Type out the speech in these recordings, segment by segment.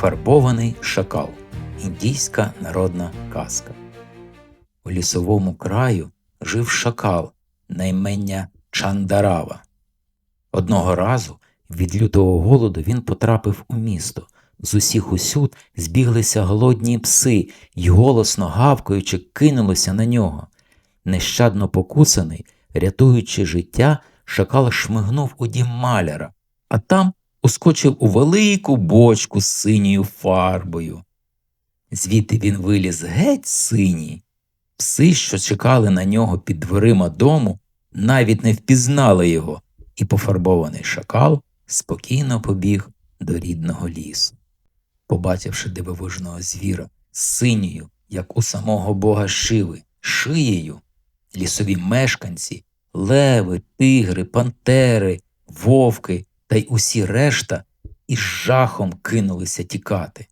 Фарбований шакал. Індійська народна казка. У лісовому краю жив шакал наймення Чандарава. Одного разу від лютого голоду він потрапив у місто. З усіх усюд збіглися голодні пси й голосно гавкаючи кинулися на нього. Нещадно покусаний, рятуючи життя, шакал шмигнув у дім маляра, а там ускочив у велику бочку з синьою фарбою. Звідти він виліз геть синій. Пси, що чекали на нього під дверима дому, навіть не впізнали його, і пофарбований шакал спокійно побіг до рідного лісу. Побачивши дивовижного звіра з синьою, як у самого бога Шиви, шиєю, лісові мешканці, леви, тигри, пантери, вовки та й усі решта із жахом кинулися тікати.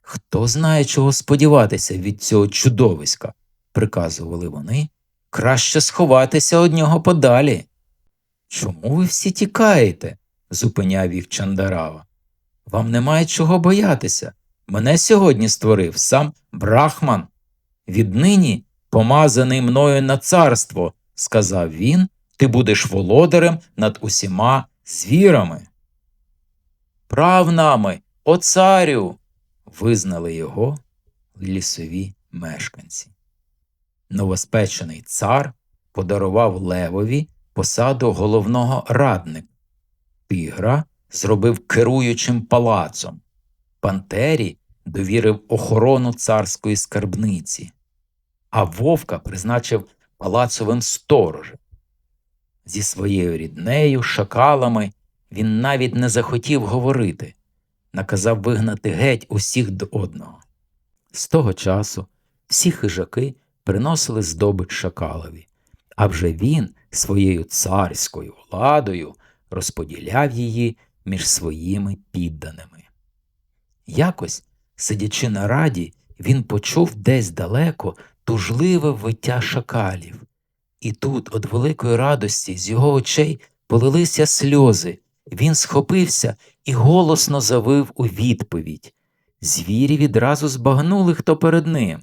Хто знає, чого сподіватися від цього чудовиська, приказували вони, краще сховатися од нього подалі. Чому ви всі тікаєте? зупиняв їх Чандарава. Вам немає чого боятися. Мене сьогодні створив сам Брахман. Віднині помазаний мною на царство, сказав він, ти будеш володарем над усіма звірами. Прав нами, о царю. визнали його лісові мешканці. Новоспечений цар подарував Левові посаду головного радника. Тигра зробив керуючим палацом. Пантері довірив охорону царської скарбниці, а вовка призначив палацовим сторожем. Зі своєю ріднею, шакалами він навіть не захотів говорити, наказав вигнати геть усіх до одного. З того часу всі хижаки приносили здобич шакалові, а вже він своєю царською владою розподіляв її між своїми підданими. Якось, сидячи на раді, він почув десь далеко тужливе виття шакалів, і тут, від великої радості, з його очей полилися сльози. Він схопився і голосно завив у відповідь. Звірі відразу збагнули, хто перед ним.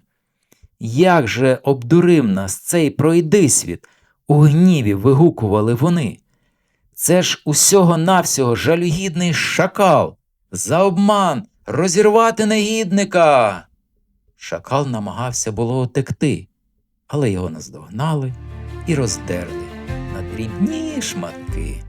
Як же обдурив нас цей пройдисвіт? У гніві вигукували вони. Це ж усього навсього жалюгідний шакал. За обман розірвати негідника. Шакал намагався було утекти, але його наздогнали і роздерли на дрібні шматки.